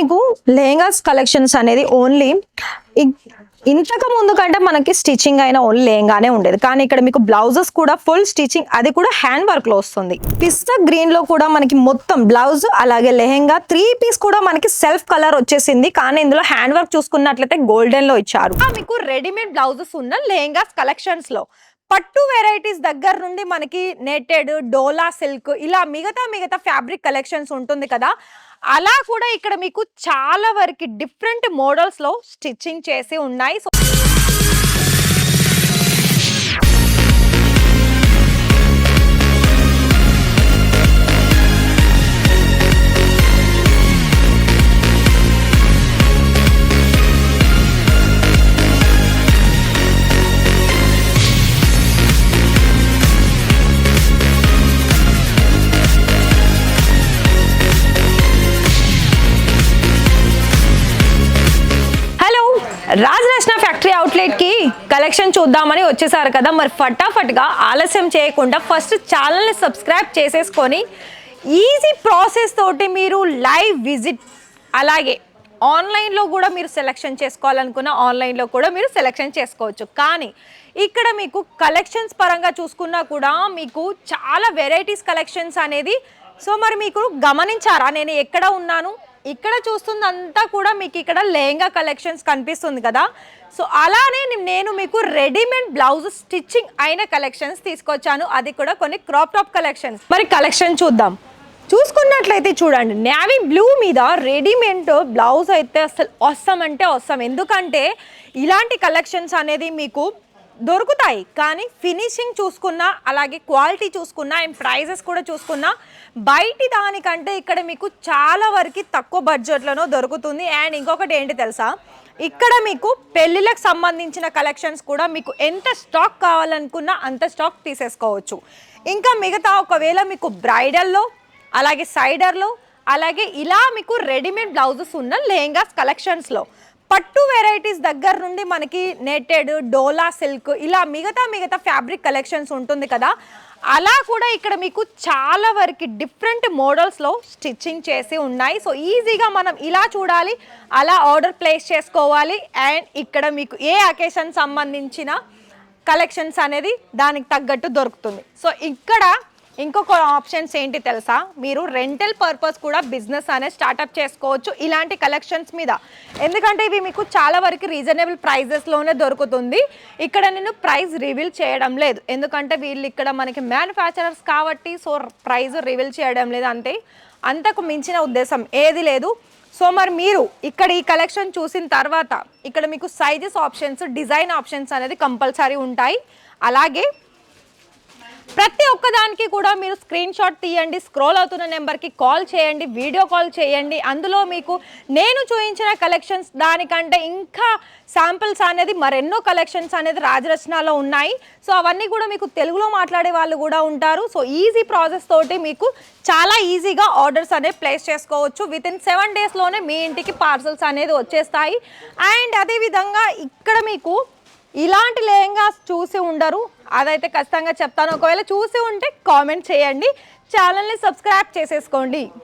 మీకు లెహంగాస్ కలెక్షన్స్ అనేది ఓన్లీ ఇంతకు ముందు కంటే మనకి స్టిచ్చింగ్ అయినా ఓన్లీ లేంగానే ఉండేది. కానీ ఇక్కడ మీకు బ్లౌజెస్ కూడా ఫుల్ స్టిచ్చింగ్ అది కూడా హ్యాండ్ వర్క్లో వస్తుంది. పిస్తా గ్రీన్లో కూడా మనకి మొత్తం బ్లౌజ్ అలాగే లెహెంగా త్రీ పీస్ కూడా మనకి సెల్ఫ్ కలర్ వచ్చేసింది. కానీ ఇందులో హ్యాండ్ వర్క్ చూసుకున్నట్లయితే గోల్డెన్లో ఇచ్చారు. మీకు రెడీమేడ్ బ్లౌజెస్ ఉన్న లెహెంగాస్ కలెక్షన్స్లో. పట్టు వెరైటీస్ దగ్గర నుండి మనకి నెటెడ్ డోలా సిల్క్ ఇలా మిగతా మిగతా ఫ్యాబ్రిక్ కలెక్షన్స్ ఉంటుంది కదా. అలా కూడా ఇక్కడ మీకు చాలా వరకు డిఫరెంట్ మోడల్స్లో స్టిచ్చింగ్ చేసి ఉన్నాయి. సో హలో ఫ్యాక్టరీ అవుట్లెట్కి కలెక్షన్ చూద్దామని వచ్చేసారు కదా. మరి ఫటాఫట్గా ఆలస్యం చేయకుండా ఫస్ట్ ఛానల్ని సబ్స్క్రైబ్ చేసేసుకొని ఈజీ ప్రాసెస్ తోటి మీరు లైవ్ విజిట్ అలాగే ఆన్లైన్లో కూడా మీరు సెలెక్షన్ చేసుకోవాలనుకున్న ఆన్లైన్లో కూడా మీరు సెలెక్షన్ చేసుకోవచ్చు. కానీ ఇక్కడ మీకు కలెక్షన్స్ పరంగా చూసుకున్నా కూడా మీకు చాలా వెరైటీస్ కలెక్షన్స్ అనేది సో మరి మీకు గమనించారా? నేను ఎక్కడ ఉన్నాను? ఇక్కడ చూస్తుందంతా కూడా మీకు ఇక్కడ లెహంగా కలెక్షన్స్ కనిపిస్తుంది కదా. సో అలానే నేను మీకు రెడీమేడ్ బ్లౌజ్ స్టిచ్చింగ్ అయిన కలెక్షన్స్ తీసుకొచ్చాను. అది కూడా కొన్ని క్రాప్ టాప్ కలెక్షన్స్ మరి కలెక్షన్ చూద్దాం. చూసుకున్నట్లయితే చూడండి నేవీ బ్లూ మీద రెడీమేడ్ బ్లౌజ్ అయితే అసలు వస్తాం అంటే వస్తాం ఎందుకంటే ఇలాంటి కలెక్షన్స్ అనేది మీకు దొరుకుతాయి. కానీ ఫినిషింగ్ చూసుకున్నా అలాగే క్వాలిటీ చూసుకున్నా అండ్ ప్రైజెస్ కూడా చూసుకున్నా బయటి దానికంటే ఇక్కడ మీకు చాలా వరకు తక్కువ బడ్జెట్లోనో దొరుకుతుంది. అండ్ ఇంకొకటి ఏంటి తెలుసా? ఇక్కడ మీకు పెళ్ళిళ్ళకి సంబంధించిన కలెక్షన్స్ కూడా మీకు ఎంత స్టాక్ కావాలనుకున్నా అంత స్టాక్ తీసేసుకోవచ్చు. ఇంకా మిగతా ఒకవేళ మీకు బ్రైడల్లో అలాగే సైడర్లో అలాగే ఇలా మీకు రెడీమేడ్ బ్లౌజెస్ ఉన్న లెహంగాస్ కలెక్షన్స్లో పట్టు వెరైటీస్ దగ్గర నుండి మనకి నెటెడ్ డోలా సిల్క్ ఇలా మిగతా మిగతా ఫ్యాబ్రిక్ కలెక్షన్స్ ఉంటుంది కదా. అలా కూడా ఇక్కడ మీకు చాలా వరకు డిఫరెంట్ మోడల్స్లో స్టిచ్చింగ్ చేసి ఉన్నాయి. సో ఈజీగా మనం ఇలా చూడాలి అలా ఆర్డర్ ప్లేస్ చేసుకోవాలి. అండ్ ఇక్కడ మీకు ఏ అకేషన్ సంబంధించిన కలెక్షన్స్ అనేది దానికి తగ్గట్టు దొరుకుతుంది. సో ఇక్కడ ఇంకొక ఆప్షన్స్ ఏంటి తెలుసా? మీరు రెంటల్ పర్పస్ కూడా బిజినెస్ అనేది స్టార్ట్అప్ చేసుకోవచ్చు ఇలాంటి కలెక్షన్స్ మీద. ఎందుకంటే ఇవి మీకు చాలా వరకు రీజనబుల్ ప్రైజెస్లోనే దొరుకుతుంది. ఇక్కడ నేను ప్రైస్ రివీల్ చేయడం లేదు. ఎందుకంటే వీళ్ళు ఇక్కడ మనకి మ్యానుఫ్యాక్చరర్స్ కాబట్టి సో ప్రైస్ రివీల్ చేయడం లేదు అంటే అంతకు మించిన ఉద్దేశం ఏది లేదు. సో మరి మీరు ఇక్కడ ఈ కలెక్షన్ చూసిన తర్వాత ఇక్కడ మీకు సైజెస్ ఆప్షన్స్ డిజైన్ ఆప్షన్స్ అనేది కంపల్సరీ ఉంటాయి. అలాగే ఒక్కదానికి కూడా మీరు స్క్రీన్ షాట్ తీయండి స్క్రోల్ అవుతున్న నెంబర్కి కాల్ చేయండి వీడియో కాల్ చేయండి. అందులో మీకు నేను చూపించిన కలెక్షన్స్ దానికంటే ఇంకా శాంపిల్స్ అనేది మరెన్నో కలెక్షన్స్ అనేది రాజరచనలో ఉన్నాయి. సో అవన్నీ కూడా మీకు తెలుగులో మాట్లాడే వాళ్ళు కూడా ఉంటారు. సో ఈజీ ప్రాసెస్ తోటి మీకు చాలా ఈజీగా ఆర్డర్స్ అనేవి ప్లేస్ చేసుకోవచ్చు. విత్ ఇన్ సెవెన్ డేస్లోనే మీ ఇంటికి పార్సల్స్ అనేది వచ్చేస్తాయి. అండ్ అదేవిధంగా ఇక్కడ మీకు ఇలాంటి లెహంగాస్ చూసి ఉండరు. అదైతే ఖచ్చితంగా చెప్తాను. ఒకవేళ చూసి ఉంటే కామెంట్ చేయండి. ఛానల్ని సబ్స్క్రైబ్ చేసేసుకోండి.